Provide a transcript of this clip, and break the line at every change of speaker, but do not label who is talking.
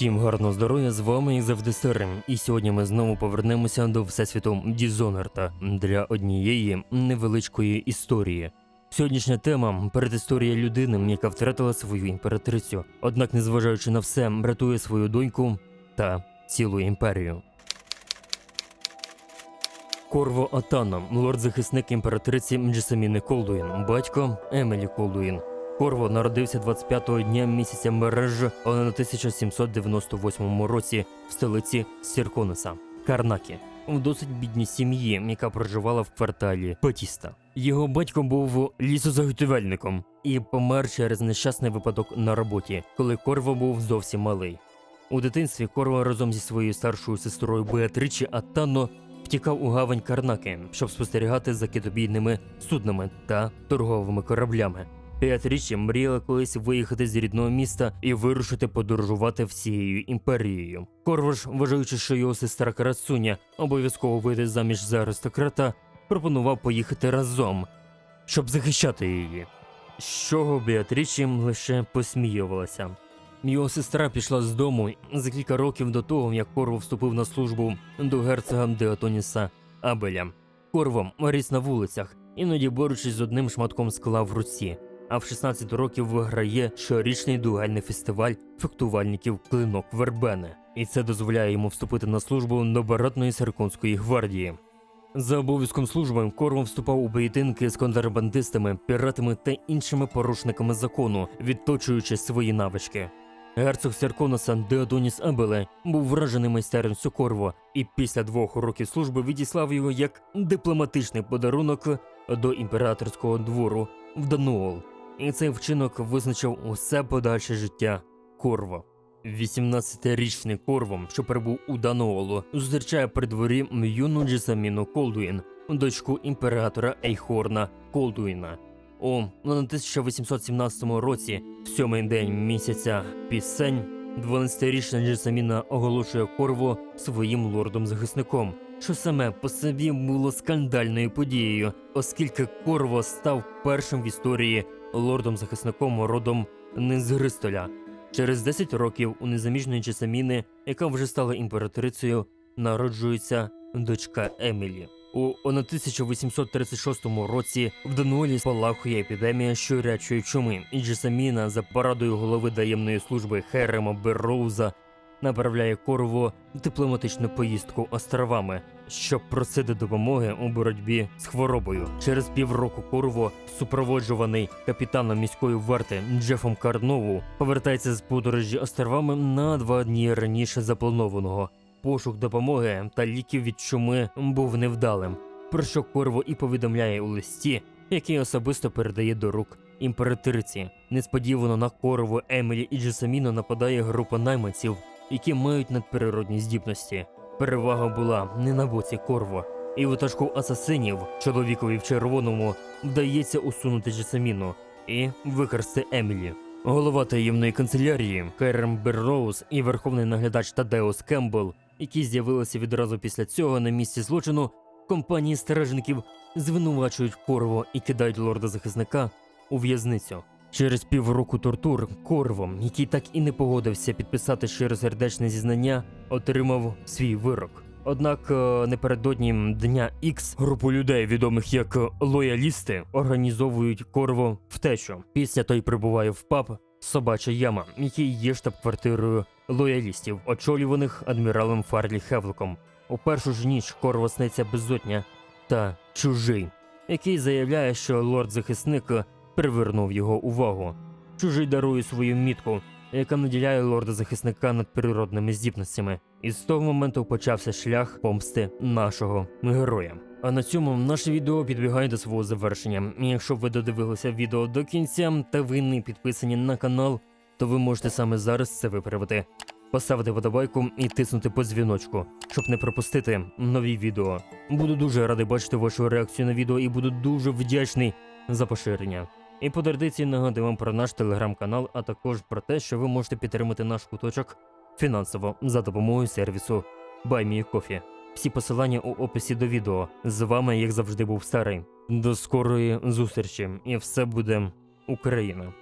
Всім гарного здоров'я, з вами як завжди Сирим. І сьогодні ми знову повернемося до всесвіту Дізонерта для однієї невеличкої історії. Сьогоднішня тема передісторія людини, яка втратила свою імператрицю, однак, незважаючи на все, рятує свою доньку та цілу імперію. Корво Атана, лорд-захисник імператриці Джесаміни Колдуїн, батько Емелі Колдуїн. Корво народився 25-го дня місяця мережа, але на 1798 році в столиці Сірконеса Карнакі. В досить бідній сім'ї, яка проживала в кварталі Батіста. Його батько був лісозаготівельником і помер через нещасний випадок на роботі, коли Корво був зовсім малий. У дитинстві Корво разом зі своєю старшою сестрою Беатричі Атано втікав у гавань Карнаки, щоб спостерігати за китобійними суднами та торговими кораблями. Беатрічі мріяла колись виїхати з рідного міста і вирушити подорожувати всією імперією. Корвош, вважаючи, що його сестра Карасуня обов'язково вийде заміж за аристократа, пропонував поїхати разом, щоб захищати її. З чого Беатрічі лише посміювалася. Його сестра пішла з дому за кілька років до того, як Корво вступив на службу до герцога Деотоніса Абеля. Корво ріс на вулицях, іноді борючись з одним шматком скла в руці, а в 16 років виграє щорічний дуельний фестиваль фехтувальників клинок Вербене, і це дозволяє йому вступити на службу до баратної Серконської гвардії. За обов'язком служби Корво вступав у поєдинки з контрабандистами, піратами та іншими порушниками закону, відточуючи свої навички. Герцог Серконоса Деодоніс Абеле був вражений майстерністю Корво і після двох років служби відіслав його як дипломатичний подарунок до імператорського двору в Дануол. І цей вчинок визначив усе подальше життя Корво. 18-річний Корво, що перебув у Дануолу, зустрічає при дворі юну Джесаміну Колдуїн, дочку імператора Ейхорна Колдуїна. У 1817 році, в сьомий день місяця пісень, 12-річна Джесаміна оголошує Корво своїм лордом-захисником, що саме по собі було скандальною подією, оскільки Корво став першим в історії лордом-захисником родом не з Гристоля. Через 10 років у незаміжної Джесаміни, яка вже стала імператрицею, народжується дочка Емілі. У 1836 році в Дануолі спалахує епідемія щурячої чуми, і Джесаміна за порадою голови таємної служби Херема Берроуза направляє Корво в дипломатичну поїздку островами, щоб просити допомоги у боротьбі з хворобою. Через півроку Корво, супроводжуваний капітаном міської варти Джефом Карнову, повертається з подорожі островами на два дні раніше запланованого. Пошук допомоги та ліків від чуми був невдалим, про що Корво і повідомляє у листі, який особисто передає до рук імператриці. Несподівано на Корво, Емілі і Джесаміно нападає група найманців, які мають надприродні здібності. Перевага була не на боці Корво, і ватажку асасинів, чоловікові в червоному, вдається усунути Джесаміну і викрасти Емілі. Голова таємної канцелярії Керем Берроуз і верховний наглядач Тадеус Кембл, які з'явилися відразу після цього на місці злочину, компанії стражників звинувачують Корво і кидають лорда-захисника у в'язницю. Через півроку тортур Корво, який так і не погодився підписати щиросердечне зізнання, отримав свій вирок. Однак е, напередодні дня Ікс групу людей, відомих як лоялісти, організовують Корво втечу. Після той прибуває в паб Собача яма, який є штаб-квартирою лоялістів, очолюваних адміралом Фарлі Хевлоком. У першу ж ніч Корво сниться безсотня та чужий, який заявляє, що лорд-захисник привернув його увагу. Чужий дарує свою мітку, яка наділяє лорда-захисника надприродними здібностями. І з того моменту почався шлях помсти нашого героя. А на цьому наше відео підбігає до свого завершення. І Якщо ви додивилися відео до кінця та ви не підписані на канал, то ви можете саме зараз це виправити. Поставити подобайку і тиснути по дзвіночку, щоб не пропустити нові відео. Буду дуже радий бачити вашу реакцію на відео і буду дуже вдячний за поширення. І по традиції нагадую вам про наш телеграм-канал, а також про те, що ви можете підтримати наш куточок фінансово за допомогою сервісу BuyMeCoffee. Всі посилання у описі до відео. З вами, як завжди, був старий. До скорої зустрічі, і все буде Україна.